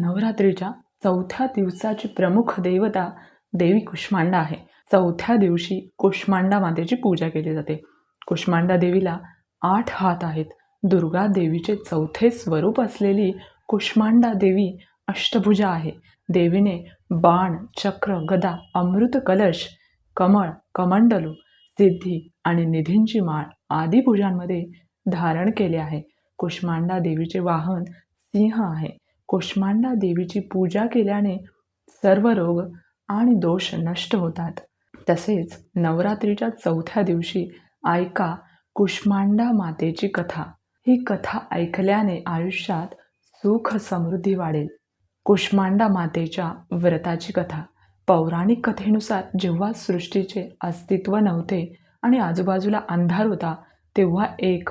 नवरात्रीच्या चौथ्या दिवसाची प्रमुख देवता देवी कुष्मांडा आहे. चौथ्या दिवशी कुष्मांडा मातेची पूजा केली जाते. कुष्मांडा देवीला आठ हात आहेत. दुर्गा देवीचे चौथे स्वरूप असलेली कुष्मांडा देवी अष्टभुजा आहे. देवीने बाण चक्र गदा अमृत कलश कमळ कमंडलू सिद्धी आणि निधींची माळ आदी पूजांमध्ये धारण केले आहे. कुष्मांडा देवीचे वाहन सिंह आहे. कुष्मांडा देवीची पूजा केल्याने सर्व रोग आणि दोष नष्ट होतात. तसेच नवरात्रीच्या चौथ्या दिवशी ऐका कुष्मांडा मातेची कथा. ही कथा ऐकल्याने आयुष्यात सुख समृद्धी वाढेल. कुष्मांडा मातेच्या व्रताची कथा. पौराणिक कथेनुसार जेव्हा सृष्टीचे अस्तित्व नव्हते आणि आजूबाजूला अंधार होता तेव्हा एक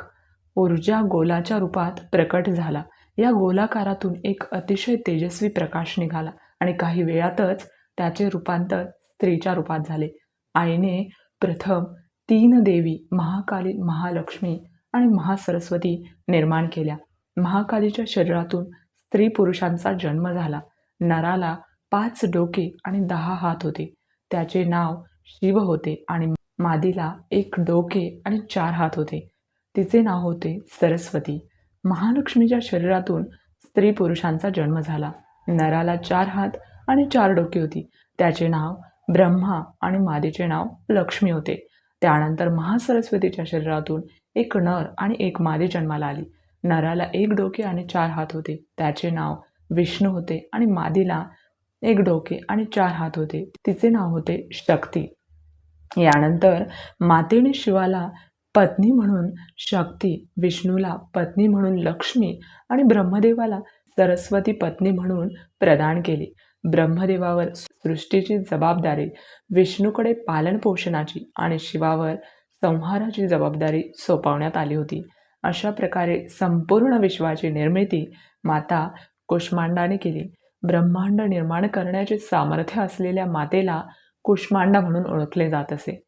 ऊर्जा गोलाच्या रूपात प्रकट झाला. या गोलाकारातून एक अतिशय तेजस्वी प्रकाश निघाला आणि काही वेळातच त्याचे रूपांतर स्त्रीच्या रूपात झाले. आईने प्रथम तीन देवी महाकाली महालक्ष्मी आणि महासरस्वती निर्माण केल्या. महाकालीच्या शरीरातून स्त्री पुरुषांचा जन्म झाला. नराला पाच डोके आणि दहा हात होते. त्याचे नाव शिव होते आणि मादीला एक डोके आणि चार हात होते. तिचे नाव होते सरस्वती. महालक्ष्मीच्या शरीरातून स्त्री पुरुषांचा जन्म झाला. नराला चार हात आणि चार डोके होती. त्याचे नाव ब्रह्मा आणि मादीचे नाव लक्ष्मी होते. त्यानंतर महासरस्वतीच्या शरीरातून एक नर आणि एक मादी जन्माला आली. नराला एक डोके आणि चार हात होते. त्याचे नाव विष्णू होते आणि मादीला एक डोके आणि चार हात होते. तिचे नाव होते शक्ती. यानंतर मातेने शिवाला पत्नी म्हणून शक्ती विष्णूला पत्नी म्हणून लक्ष्मी आणि ब्रह्मदेवाला सरस्वती पत्नी म्हणून प्रदान केली. ब्रह्मदेवावर सृष्टीची जबाबदारी विष्णूकडे पालनपोषणाची आणि शिवावर संहाराची जबाबदारी सोपवण्यात आली होती. अशा प्रकारे संपूर्ण विश्वाची निर्मिती माता कुष्मांडाने केली. ब्रह्मांड निर्माण करण्याचे सामर्थ्य असलेल्या मातेला कुष्मांडा म्हणून ओळखले जात असे.